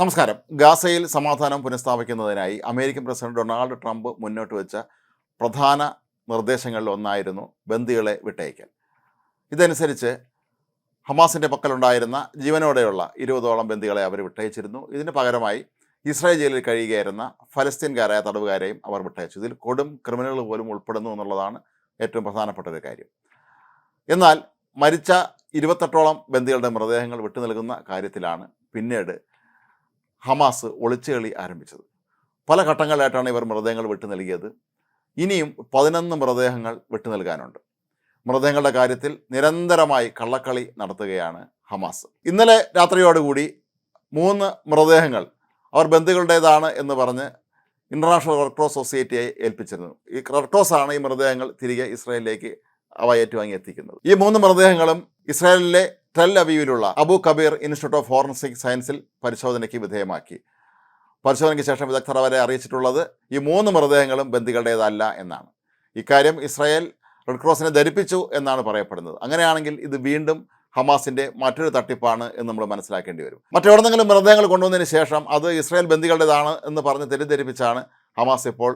നമസ്കാരം. ഗാസയിൽ സമാധാനം പുനഃസ്ഥാപിക്കുന്നതിനായി അമേരിക്കൻ പ്രസിഡന്റ് ഡൊണാൾഡ് ട്രംപ് മുന്നോട്ട് വെച്ച പ്രധാന നിർദ്ദേശങ്ങളിൽ ഒന്നായിരുന്നു ബന്ദികളെ വിട്ടയക്കൽ. ഇതനുസരിച്ച് ഹമാസിന്റെ പക്കലുണ്ടായിരുന്ന ജീവനോടെയുള്ള ഇരുപതോളം ബന്ദികളെ അവർ വിട്ടയച്ചിരുന്നു. ഇതിന് പകരമായി ഇസ്രായേൽ ജയിലിൽ കഴിയുകയായിരുന്ന ഫലസ്തീൻകാരായ തടവുകാരെയും അവർ വിട്ടയച്ചു. ഇതിൽ കൊടും ക്രിമിനലുകൾ പോലും ഉൾപ്പെടുന്നു എന്നുള്ളതാണ് ഏറ്റവും പ്രധാനപ്പെട്ട ഒരു കാര്യം. എന്നാൽ മരിച്ച ഇരുപത്തെട്ടോളം ബന്ദികളുടെ മൃതദേഹങ്ങൾ വിട്ടു നൽകുന്ന കാര്യത്തിലാണ് പിന്നീട് ഹമാസ് ഒളിച്ചുകളി ആരംഭിച്ചത്. പല ഘട്ടങ്ങളിലായിട്ടാണ് ഇവർ മൃതദേഹങ്ങൾ വിട്ടു നൽകിയത്. ഇനിയും പതിനൊന്ന് മൃതദേഹങ്ങൾ വിട്ടു നൽകാനുണ്ട്. മൃതദേഹങ്ങളുടെ കാര്യത്തിൽ നിരന്തരമായി കള്ളക്കളി നടത്തുകയാണ് ഹമാസ്. ഇന്നലെ രാത്രിയോടുകൂടി മൂന്ന് മൃതദേഹങ്ങൾ അവർ ബന്ധുക്കളുടേതാണ് എന്ന് പറഞ്ഞ് ഇന്റർനാഷണൽ റെഡ് ക്രോസ് സൊസൈറ്റിയെ ഏൽപ്പിച്ചിരുന്നു. ഈ റെഡ് ക്രോസ് ആണ് ഈ മൃതദേഹങ്ങൾ തിരികെ ഇസ്രായേലിലേക്ക് അവ ഏറ്റുവാങ്ങി എത്തിക്കുന്നത്. ഈ മൂന്ന് മൃതദേഹങ്ങളും ഇസ്രായേലിലെ Tel അവീവിലുള്ള Abu Kabir institute of forensic സയൻസിൽ പരിശോധനയ്ക്ക് വിധേയമാക്കി. പരിശോധനയ്ക്ക് ശേഷം വിദഗ്ധർ അവരെ അറിയിച്ചിട്ടുള്ളത് ഈ മൂന്ന് മൃതദേഹങ്ങളും ബന്ദികളുടേതല്ല എന്നാണ്. ഇക്കാര്യം ഇസ്രായേൽ റെഡ് ക്രോസിനെ ധരിപ്പിച്ചു എന്നാണ് പറയപ്പെടുന്നത്. അങ്ങനെയാണെങ്കിൽ ഇത് വീണ്ടും ഹമാസിന്റെ മറ്റൊരു തട്ടിപ്പാണ് എന്ന് നമ്മൾ മനസ്സിലാക്കേണ്ടി വരും. മറ്റെവിടെന്നെങ്കിലും മൃതദേഹങ്ങൾ കൊണ്ടുവന്നതിന് ശേഷം അത് ഇസ്രായേൽ ബന്ദികളുടേതാണ് എന്ന് പറഞ്ഞ് തെറ്റിദ്ധരിപ്പിച്ചാണ് ഹമാസ് ഇപ്പോൾ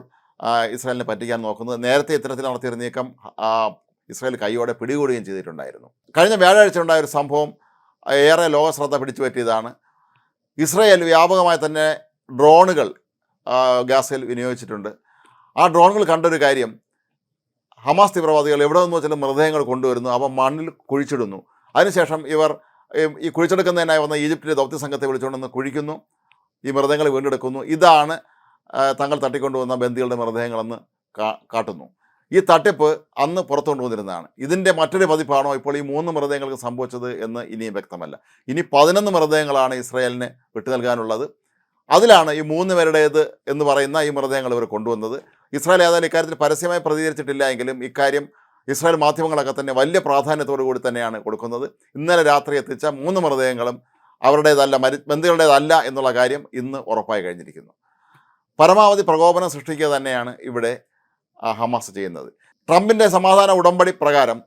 ഇസ്രായേലിനെ പറ്റിക്കാൻ നോക്കുന്നത്. നേരത്തെ ഇത്തരത്തിൽ നടത്തിയൊരു നീക്കം ഇസ്രായേൽ കൈയോടെ പിടികൂടുകയും ചെയ്തിട്ടുണ്ടായിരുന്നു. കഴിഞ്ഞ വ്യാഴാഴ്ച ഉണ്ടായ ഒരു സംഭവം ഏറെ ലോക ശ്രദ്ധ പിടിച്ചു പറ്റിയതാണ്. ഇസ്രായേൽ വ്യാപകമായി തന്നെ ഡ്രോണുകൾ ഗാസയിൽ വിനിയോഗിച്ചിട്ടുണ്ട്. ആ ഡ്രോണുകൾ കണ്ടൊരു കാര്യം ഹമാസ് തീവ്രവാദികൾ എവിടെ നിന്ന് വെച്ചാലും മൃതദേഹങ്ങൾ കൊണ്ടുവരുന്നു അവ മണ്ണിൽ കുഴിച്ചിടുന്നു. അതിനുശേഷം ഇവർ ഈ കുഴിച്ചെടുക്കുന്നതിനായി വന്ന ഈജിപ്തിലെ ദൗത്യ സംഘത്തെ വിളിച്ചുകൊണ്ടുവന്ന് കുഴിക്കുന്നു ഈ മൃതദേഹങ്ങൾ വീണ്ടെടുക്കുന്നു. ഇതാണ് തങ്ങൾ തട്ടിക്കൊണ്ടുവന്ന ബന്ദികളുടെ മൃതദേഹങ്ങളെന്ന് കാട്ടുന്നു. ഈ തട്ടിപ്പ് അന്ന് പുറത്തുകൊണ്ട് വന്നിരുന്നതാണ്. ഇതിന്റെ മറ്റൊരു പതിപ്പാണോ ഇപ്പോൾ ഈ മൂന്ന് മൃതദേഹങ്ങൾക്ക് സംഭവിച്ചത് എന്ന് ഇനിയും വ്യക്തമല്ല. ഇനി പതിനൊന്ന് മൃതദേഹങ്ങളാണ് ഇസ്രായേലിന് വിട്ടു നൽകാനുള്ളത്. അതിലാണ് ഈ മൂന്ന് പേരുടേത് എന്ന് പറയുന്ന ഈ മൃതദേഹങ്ങൾ ഇവർ കൊണ്ടുവന്നത്. ഇസ്രായേൽ ഏതായാലും ഇക്കാര്യത്തിൽ പരസ്യമായി പ്രതികരിച്ചിട്ടില്ല എങ്കിലും ഇക്കാര്യം ഇസ്രായേൽ മാധ്യമങ്ങളൊക്കെ തന്നെ വലിയ പ്രാധാന്യത്തോടു കൂടി തന്നെയാണ് കൊടുക്കുന്നത്. ഇന്നലെ രാത്രി എത്തിച്ച മൂന്ന് മൃതദേഹങ്ങളും അവരുടേതല്ല മരി ബന്ധുക്കളുടേതല്ല എന്നുള്ള കാര്യം ഇന്ന് ഉറപ്പായി കഴിഞ്ഞിരിക്കുന്നു. പരമാവധി പ്രകോപനം സൃഷ്ടിക്കുക തന്നെയാണ് ഇവിടെ ഹമാസ് ചെയ്യുന്നത്. ട്രംപിന്റെ സമാധാന ഉടമ്പടി പ്രകാരം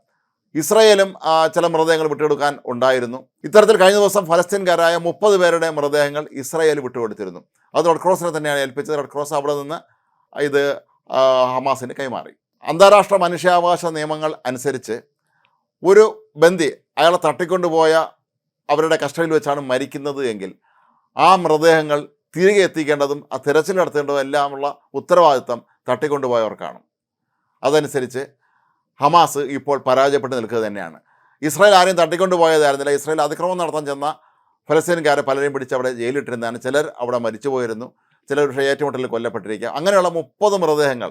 ഇസ്രയേലും ചില മൃതദേഹങ്ങൾ വിട്ടുകൊടുക്കാൻ ഉണ്ടായിരുന്നു. ഇത്തരത്തിൽ കഴിഞ്ഞ ദിവസം ഫലസ്തീൻകാരായ മുപ്പത് പേരുടെ മൃതദേഹങ്ങൾ ഇസ്രയേൽ വിട്ടുകൊടുത്തിരുന്നു. അത് റെഡ് ക്രോസിനെ തന്നെയാണ് ഏൽപ്പിച്ചത്. റെഡ് ക്രോസ് അവിടെ നിന്ന് ഇത് ഹമാസിന് കൈമാറി. അന്താരാഷ്ട്ര മനുഷ്യാവകാശ നിയമങ്ങൾ അനുസരിച്ച് ഒരു ബന്ദി അയാളെ തട്ടിക്കൊണ്ടുപോയ അവരുടെ കസ്റ്റഡിയിൽ വെച്ചാണ് മരിക്കുന്നത് എങ്കിൽ ആ മൃതദേഹങ്ങൾ തിരികെ എത്തിക്കേണ്ടതും ആ തിരച്ചിൽ നടത്തേണ്ടതും എല്ലാമുള്ള ഉത്തരവാദിത്തം തട്ടിക്കൊണ്ടുപോയവർക്കാണ്. അതനുസരിച്ച് ഹമാസ് ഇപ്പോൾ പരാജയപ്പെട്ട് നിൽക്കുക തന്നെയാണ്. ഇസ്രായേൽ ആരെയും തട്ടിക്കൊണ്ടുപോയതായിരുന്നില്ല ഇസ്രായേൽ അതിക്രമം നടത്താൻ ചെന്ന ഫലസ്തീൻകാരെ പലരെയും പിടിച്ച് അവിടെ ജയിലിട്ടിരുന്നതാണ്. ചിലർ അവിടെ മരിച്ചു പോയിരുന്നു ചിലർ പക്ഷേ ഏറ്റുമുട്ടലിൽ കൊല്ലപ്പെട്ടിരിക്കുക. അങ്ങനെയുള്ള മുപ്പത് മൃതദേഹങ്ങൾ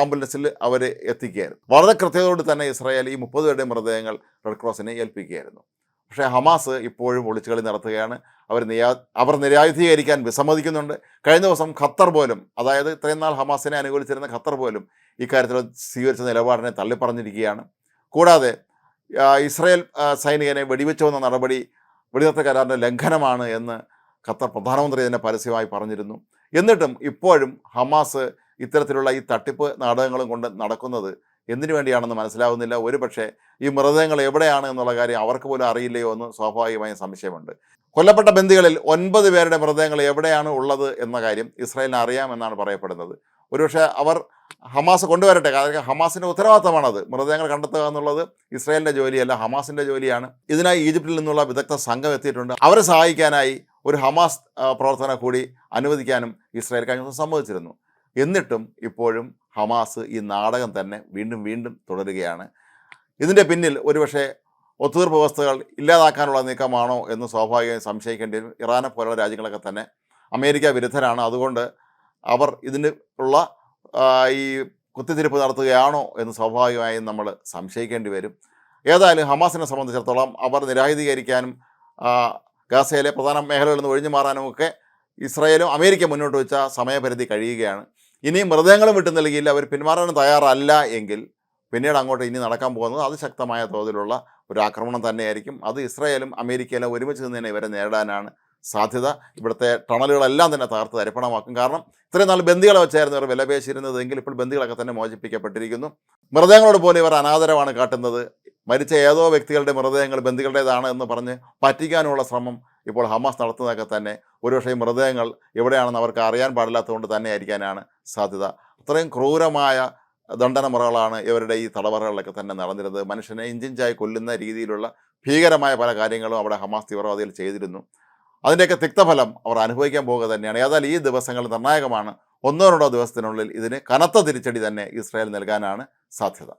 ആംബുലൻസിൽ അവർ എത്തിക്കുകയായിരുന്നു. വളരെ കൃത്യതയോട് തന്നെ ഇസ്രായേൽ ഈ മുപ്പത് പേരുടെ മൃതദേഹങ്ങൾ റെഡ് ക്രോസിനെ ഏൽപ്പിക്കുകയായിരുന്നു. പക്ഷേ ഹമാസ് ഇപ്പോഴും ഒളിച്ചുകളി നടത്തുകയാണ്. അവർ നിരാ അവർ നിരായുധീകരിക്കാൻ വിസമ്മതിക്കുന്നുണ്ട്. കഴിഞ്ഞ ദിവസം ഖത്തർ പോലും അതായത് ഇത്രയും നാൾ ഹമാസിനെ അനുകൂലിച്ചിരുന്ന ഖത്തർ പോലും ഇക്കാര്യത്തിൽ സ്വീകരിച്ച നിലപാടിനെ തള്ളിപ്പറഞ്ഞിരിക്കുകയാണ്. കൂടാതെ ഇസ്രയേൽ സൈനികനെ വെടിവെച്ചുവെന്ന നടപടി വെടിനിർത്ത കരാറിന്റെ ലംഘനമാണ് എന്ന് ഖത്തർ പ്രധാനമന്ത്രി തന്നെ പരസ്യമായി പറഞ്ഞിരുന്നു. എന്നിട്ടും ഇപ്പോഴും ഹമാസ് ഇത്തരത്തിലുള്ള ഈ തട്ടിപ്പ് നാടകങ്ങളും കൊണ്ട് നടക്കുന്നത് എന്തിനു വേണ്ടിയാണെന്ന് മനസ്സിലാവുന്നില്ല. ഒരുപക്ഷെ ഈ മൃതദേഹങ്ങൾ എവിടെയാണ് എന്നുള്ള കാര്യം അവർക്ക് പോലും അറിയില്ലയോ എന്ന് സ്വാഭാവികമായും സംശയമുണ്ട്. കൊല്ലപ്പെട്ട ബന്ധികളിൽ ഒൻപത് പേരുടെ മൃതദേഹങ്ങൾ എവിടെയാണ് ഉള്ളത് എന്ന കാര്യം ഇസ്രായേലിന് അറിയാമെന്നാണ് പറയപ്പെടുന്നത്. ഒരുപക്ഷെ അവർ ഹമാസ് കൊണ്ടുവരട്ടെ. കാരണം ഹമാസിന്റെ ഉത്തരവാദിത്തമാണത്. മൃതദേഹങ്ങൾ കണ്ടെത്തുക എന്നുള്ളത് ഇസ്രായേലിന്റെ ജോലിയല്ല ഹമാസിന്റെ ജോലിയാണ്. ഇതിനായി ഈജിപ്തിൽ നിന്നുള്ള വിദഗ്ധ സംഘം എത്തിയിട്ടുണ്ട്. അവരെ സഹായിക്കാനായി ഒരു ഹമാസ് പ്രവർത്തനം കൂടി അനുവദിക്കാനും ഇസ്രായേൽ കഴിഞ്ഞ ദിവസം സമ്മതിച്ചിരുന്നു. എന്നിട്ടും ഇപ്പോഴും ഹമാസ് ഈ നാടകം തന്നെ വീണ്ടും വീണ്ടും തുടരുകയാണ്. ഇതിന്റെ പിന്നിൽ ഒരുപക്ഷെ ഒത്തുതീർപ്പ് വ്യവസ്ഥകൾ ഇല്ലാതാക്കാനുള്ള നീക്കമാണോ എന്ന് സ്വാഭാവികമായും സംശയിക്കേണ്ടി വരും. ഇറാനെ പോലുള്ള രാജ്യങ്ങളൊക്കെ തന്നെ അമേരിക്ക വിരുദ്ധരാണ്. അതുകൊണ്ട് അവർ ഇതിന് ഉള്ള ഈ കുത്തിത്തിരിപ്പ് നടത്തുകയാണോ എന്ന് സ്വാഭാവികമായും നമ്മൾ സംശയിക്കേണ്ടി വരും. ഏതായാലും ഹമാസിനെ സംബന്ധിച്ചിടത്തോളം അവർ നിരായുധീകരിക്കാനും ഗാസയിലെ പ്രധാന മേഖലകളിൽ നിന്ന് ഒഴിഞ്ഞു മാറാനും ഒക്കെ ഇസ്രായേലും അമേരിക്ക മുന്നോട്ട് വെച്ച സമയപരിധി കഴിയുകയാണ്. ഇനിയും മൃതദേഹങ്ങളും വിട്ടു നൽകിയില്ല അവർ പിന്മാറാൻ തയ്യാറല്ല എങ്കിൽ പിന്നീട് അങ്ങോട്ട് ഇനി നടക്കാൻ പോകുന്നത് അതിശക്തമായ തോതിലുള്ള ഒരു ആക്രമണം തന്നെയായിരിക്കും. അത് ഇസ്രായേലും അമേരിക്കയിലും ഒരുമിച്ച് നിന്ന് തന്നെ ഇവരെ നേരിടാനാണ് സാധ്യത. ഇവിടുത്തെ ടണലുകളെല്ലാം തന്നെ തകർത്ത് തരിപ്പണമാക്കും കാരണം ഇത്രയും നാൾ ബന്ദികളെ വെച്ചായിരുന്നു ഇവർ വിലപേശിയിരുന്നത്. എങ്കിൽ ഇപ്പോൾ ബന്ദികളൊക്കെ തന്നെ മോചിപ്പിക്കപ്പെട്ടിരിക്കുന്നു. മൃതദേഹങ്ങളോട് പോലെ ഇവർ അനാദരവാണ് കാട്ടുന്നത്. മരിച്ച ഏതോ വ്യക്തികളുടെ മൃതദേഹങ്ങൾ ബന്ധുക്കളുടേതാണ് എന്ന് പറഞ്ഞ് പറ്റിക്കാനുള്ള ശ്രമം ഇപ്പോൾ ഹമാസ് നടത്തുന്നതൊക്കെ തന്നെ ഒരുപക്ഷെ മൃതദേഹങ്ങൾ എവിടെയാണെന്ന് അവർക്ക് അറിയാൻ പാടില്ലാത്തതുകൊണ്ട് തന്നെ ആയിരിക്കാനാണ് സാധ്യത. അത്രയും ക്രൂരമായ ദണ്ഡനമുറകളാണ് ഇവരുടെ ഈ തടവറകളിലൊക്കെ തന്നെ നടന്നിരുന്നത്. മനുഷ്യനെ ഇഞ്ചിഞ്ചായി കൊല്ലുന്ന രീതിയിലുള്ള ഭീകരമായ പല കാര്യങ്ങളും അവിടെ ഹമാസ് തീവ്രവാദികൾ ചെയ്തിരുന്നു. അതിന്റെയൊക്കെ തിക്തഫലം അവർ അനുഭവിക്കാൻ പോകുക തന്നെയാണ്. ഏതായാലും ഈ ദിവസങ്ങൾ നിർണായകമാണ് ഒന്നോ രണ്ടോ ദിവസത്തിനുള്ളിൽ ഇതിന് കനത്ത തിരിച്ചടി തന്നെ ഇസ്രായേൽ നൽകാനാണ് സാധ്യത.